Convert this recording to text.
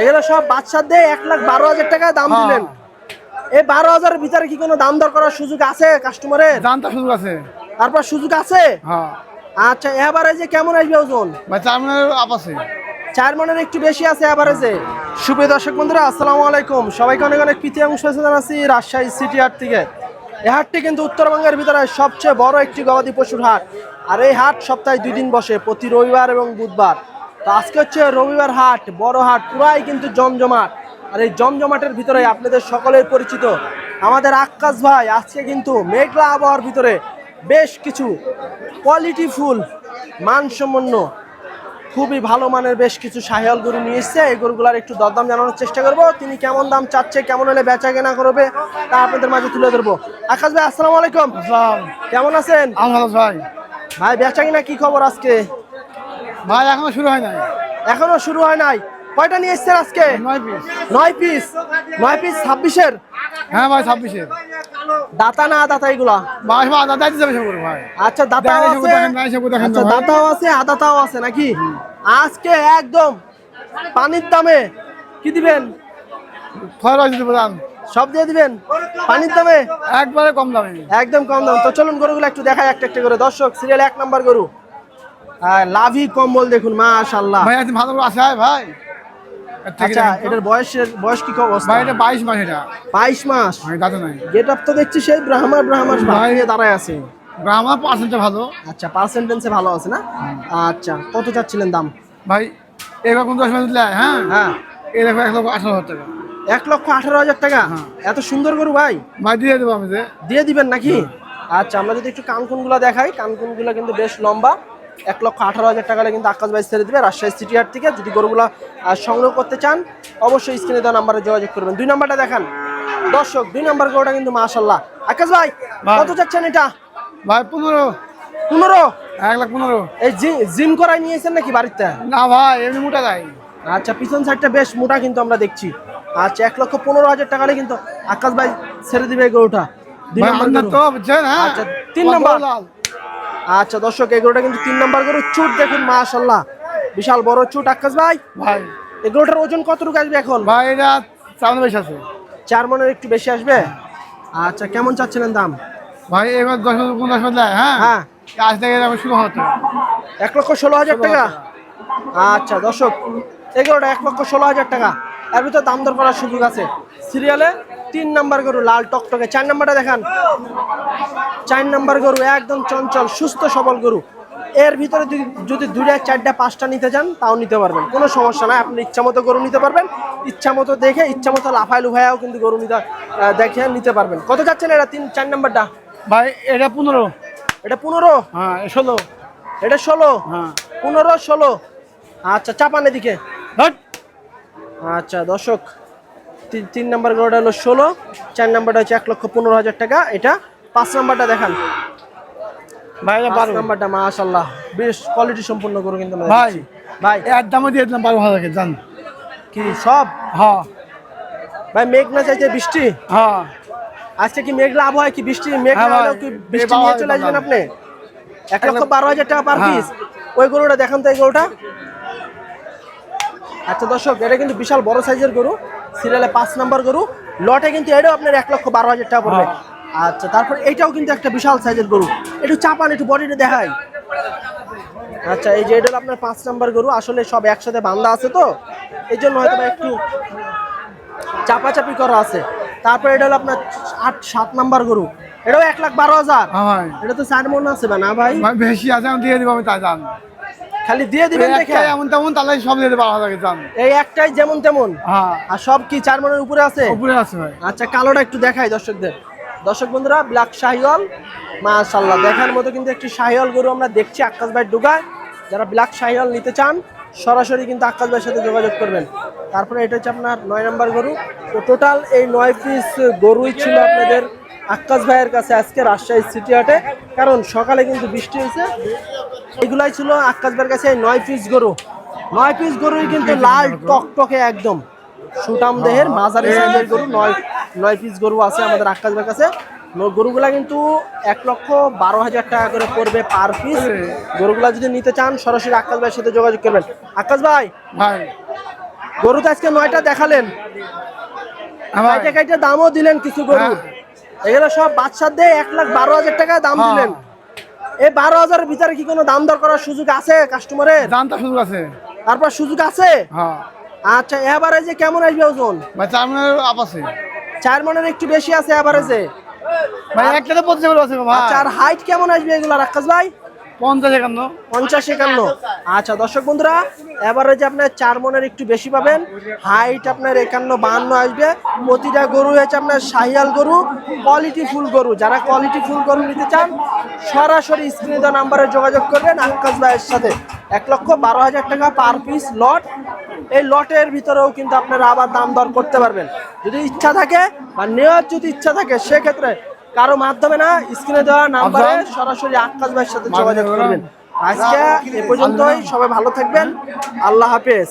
এগুলো সব বাচ্চার দিয়ে এক লাখ বারো হাজার টাকায় দাম হ্যাঁ। দিলেন। এই বারো হাজারের ভিতরে কি কোনো দাম দর করার সুযোগ আছে কাস্টমারের জানতা সুযোগ আছে। তারপর সুযোগ আছে? হ্যাঁ। আচ্ছা এভারেজে কেমন আসবে ওজন? ভাই চার মিনিটের আপ আছে। চার মনের একটু বেশি আছে এভারেজে সুপ্রিয় দর্শক বন্ধুরা আসসালামু আলাইকুম। সবাইকে অনেক অনেক প্রীতি এবং শুভেচ্ছা জানাচ্ছি রাজশাহী সিটি হাট থেকে। এই হাটটি কিন্তু উত্তরবঙ্গের ভিতরে সবচেয়ে বড় একটি গবাদি পশুর হাট। আর এই হাট সপ্তাহে দুই দিন বসে প্রতি রবিবার এবং বুধবার। তো আজকে হচ্ছে রবিবার হাট বড় হাট পুরাই কিন্তু জমজমাট। আর এই জমজমাটের ভিতরে আপনাদের সকলের পরিচিত আমাদের আকাশ ভাই আজকে কিন্তু মেঘলা আবহাওয়ার ভিতরে বেশ কিছু কোয়ালিটি ফুল মানসম্পন্ন খুবই ভালো মানের বেশ কিছু সাহিয়াল গরু নিয়ে এসছে। এই গরুগুলার একটু দরদাম জানানোর চেষ্টা করব। তিনি কেমন দাম চাচ্ছে কেমন হলে বেচা কেনা করবে তা আপনাদের মাঝে তুলে ধরবো। আকাশ ভাই আসসালামু আলাইকুম। কেমন আছেন? ভাই। ভাই বেচা কিনা কি খবর আজকে? ভাই এখনও শুরু হয় নাই। এখনও শুরু হয় নাই। কয়টা নিয়ে এসছেন আজকে? নয় পিস নয় পিস নয় পিস ছাব্বিশের? হ্যাঁ ভাই ছাব্বিশের। দাতা না দাতা এগুলা? মাস বা আদা দাইতে যাবে ভাই। আচ্ছা দেখেন, আছে আচ্ছা দাতাও আছে আদাতাও আছে নাকি? আজকে একদম পানির দামে কি দিবেন? রাজ দাম। সব দিয়ে দিবেন? পানির দামে? একবারে কম দামে। একদম কম দাম। তো চলুন গরুগুলো একটু দেখাই একটা একটা করে। দর্শক সিরিয়াল এক নাম্বার গরু। লাভি কম্বল দেখুন মাশাল্লাহ ভাই ভালো করে আসে ভাই। আচ্ছা এটার বয়সের বয়স কি অবস্থা? ভাই এটা মাস এটা। বাইশ মাস? ভাই দাদা নাই। গেট তো দেখছি সেই ভাই- দাঁড়ায় আছে। ভালো। আচ্ছা পার্সেন্টেন্সে ভালো আছে না? আচ্ছা কত চাচ্ছিলেন দাম? ভাই এবার কোন দশ হ্যাঁ? হ্যাঁ। এই দেখো এক লক্ষ আঠারো হাজার টাকা। এক লক্ষ আঠারো হাজার টাকা? হ্যাঁ। এত সুন্দর গরু ভাই? ভাই দিয়ে দেবো আমি দিয়ে দিবেন নাকি? আচ্ছা আমরা যদি একটু কানকুনগুলো দেখাই কানকুনগুলো কিন্তু বেশ লম্বা। এক লক্ষ আঠারো হাজার টাকা কিন্তু আকাশ বাইশ ছেড়ে দিবে। রাজশাহী সিটি হাট থেকে যদি গরুগুলো সংগ্রহ করতে চান অবশ্যই স্ক্রিনে দেওয়া নাম্বারে যোগাযোগ করবেন। দুই নাম্বারটা দেখান। দর্শক দুই নাম্বার গরুটা কিন্তু মাশাল্লাহ আকাশ ভাই ভাই। কত চাচ্ছেন এটা? ভাই পনেরো। পনেরো? এক লাখ পনেরো। এই জি- জিম করাই নিয়েছেন নাকি বাড়িতে? না ভাই এমনি মোটা যায় আচ্ছা পিছন সাইডটা বেশ মোটা কিন্তু আমরা দেখছি। আচ্ছা এক লক্ষ পনেরো হাজার টাকা হলে কিন্তু আকাশ ভাই ছেড়ে দিবে গরুটা। দুই ভাই নাম্বার তো হ্যাঁ? আচ্ছা, তিন নাম্বার। আচ্ছা দর্শক এগুলোটা কিন্তু তিন নাম্বার গরু চুট দেখুন মাশাল্লাহ বিশাল বড় চুট আকাশ ভাই। ভাই। এগুলোটার ওজন কতটুকু আসবে এখন? ভাই এটা চাউন বেশি আছে চার মনের একটু বেশি আসবে? আচ্ছা কেমন চাচ্ছিলেন দাম? ভাই এবার দশ দশ হাজার হ্যাঁ? হ্যাঁ। আজ থেকে শুরু হতো এক লক্ষ ষোলো হাজার টাকা। আচ্ছা দর্শক এগুলোটা এক লক্ষ ষোলো হাজার টাকা। এর ভিতরে দাম দর করার সুযোগ আছে। সিরিয়ালে তিন নাম্বার গরু লাল টকটকে। চার নাম্বারটা দেখান। চার নাম্বার গরু একদম চঞ্চল সুস্থ সবল গরু। এর ভিতরে যদি- দুইটা চারটা পাঁচটা নিতে চান তাও নিতে পারবেন। কোনো সমস্যা নাই আপনি ইচ্ছা মতো গরু নিতে পারবেন। ইচ্ছা মতো দেখে ইচ্ছা মতো লাফায় লুফায়াও কিন্তু গরু নিতে দেখে নিতে পারবেন। কত যাচ্ছেন এটা তিন চার নাম্বারটা? ভাই এটা পনেরো। এটা পনেরো? হ্যাঁ ষোলো। এটা ষোলো? হ্যাঁ। পনেরো ষোলো? আচ্ছা চাপান এদিকে। আচ্ছা দর্শক। তিন নাম্বার গরুটা হলো ষোলো চার নাম্বারটা হচ্ছে এক লক্ষ পনেরো হাজার টাকা। এটা পাঁচ নাম্বারটা দেখান। ভাই পাঁচ বারো। নাম্বারটা মাশাল্লাহ বেশ কোয়ালিটি সম্পূর্ণ গরু কিন্তু ভাই। ভাই। এর দামও দিয়ে দিলাম বারো হাজার জান। কি সব? হ্যাঁ। ভাই মেঘ না চাইতে বৃষ্টি? হ্যাঁ। আজকে কি মেঘলা আবহাওয়া কি বৃষ্টি? হ্যাঁ হলেও কি বৃষ্টি এই নিয়ে চলে আসবেন আপনি? এক লক্ষ বারো হাজার টাকা পার হ্যাঁ। পিস ওই গরুটা দেখান তো এই গরুটা। আচ্ছা দর্শক এটা কিন্তু বিশাল বড় সাইজের গরু। সিরিয়ালে পাঁচ নাম্বার গরু লটে কিন্তু এটাও আপনার এক লক্ষ বারো হাজার টাকা পড়বে। আচ্ছা তারপর এটাও কিন্তু একটা বিশাল সাইজের গরু। একটু চাপান একটু বডিটা দেখাই। আচ্ছা এই যে এটা আপনার পাঁচ নাম্বার গরু আসলে সব একসাথে বান্ধা আছে তো এই জন্য হয়তো একটু চাপাচাপি করা আছে। তারপর এটা হলো আপনার আট সাত নাম্বার গরু। এটাও এক লাখ বারো হাজার। হ্যাঁ এটা তো চার মন আছে না ভাই? ভাই বেশি আছে আমি দিয়ে দিব আমি তা জান। খালি দিয়ে দিবেন দেখে। এমন তেমন তাহলে সব দিয়ে দেবো হাজার জান এই একটাই যেমন তেমন। হ্যাঁ। আর সব কি চার মনের উপরে আছে? উপরে আছে ভাই। আচ্ছা কালোটা একটু দেখাই দর্শকদের। দর্শক বন্ধুরা ব্ল্যাক শাহিওয়াল মাশাল্লাহ দেখার মতো কিন্তু একটি শাহিওয়াল গরু আমরা দেখছি আকাশ ভাই ডুগায়। যারা ব্ল্যাক শাহিওয়াল নিতে চান সরাসরি কিন্তু আকাশ ভাইয়ের সাথে যোগাযোগ করবেন। তারপরে এটা হচ্ছে আপনার নয় নম্বর গরু। তো টোটাল এই নয় পিস গরুই ছিল আপনাদের আকাশ ভাইয়ের কাছে আজকে রাজশাহী সিটি হাটে। কারণ সকালে কিন্তু বৃষ্টি হয়েছে এগুলাই ছিল আকাশ ভাইয়ের কাছে নয় পিস গরু। নয় পিস গরুই কিন্তু লাল টকটকে একদম। সুটাম দেহের মাঝারি সাইজের গরু নয় নয় পিস গরু আছে আমাদের আকাশ ভাইয়ের কাছে গরুগুলা কিন্তু এক লক্ষ বারো হাজার টাকা করে পড়বে পার পিস গরুগুলা যদি নিতে চান সরাসরি আকাশ ভাইয়ের সাথে যোগাযোগ করবেন। আকাশ ভাই। ভাই গরু তো আজকে নয়টা দেখালেন। ভাই। কাইটে কাইটে দামও দিলেন কিছু গরু। হ্যাঁ। এগুলো সব বাচ্চার দিয়ে এক লাখ বারো হাজার টাকা দাম হ্যাঁ। দিলেন। এই বারো হাজারের ভিতরে কি কোনো দাম দর করার সুযোগ আছে কাস্টমারের জানটা সুযোগ আছে। তারপর সুযোগ আছে? হ্যাঁ। আচ্ছা এভারেজে কেমন আসবে ওজন? ভাই চার মনের আপ আছে। চার মনের একটু বেশি আছে এভারেজে ভাই একটাতে পঁচিশ আছে গো ভাই। আচ্ছা হাইট কেমন আসবে এগুলো রাখাস ভাই? পঞ্চাশ একান্ন। পঞ্চাশ একান্ন। আচ্ছা আপনার একটু বেশি পাবেন, হাইট আপনার একান্ন আসবে। প্রতিটা গরু হচ্ছে আপনার গরু কোয়ালিটি ফুল গরু। যারা কোয়ালিটি ফুল গরু নিতে চান, সরাসরি নাম্বারে যোগাযোগ করবেন আকাশ ভাইয়ের সাথে। এক লক্ষ বারো হাজার টাকা পার পিস লট এই লটের ভিতরেও কিন্তু আপনারা আবার দাম দর করতে পারবেন। যদি ইচ্ছা থাকে বা নেওয়ার যদি ইচ্ছা থাকে, সেক্ষেত্রে কারও মাধ্যমে না স্ক্রিনে দেওয়া নাম্বারে? সরাসরি আকাশ ভাইয়ের সাথে যোগাযোগ করবেন। আজকে এ পর্যন্তই সবাই ভালো থাকবেন। আল্লাহ হাফেজ।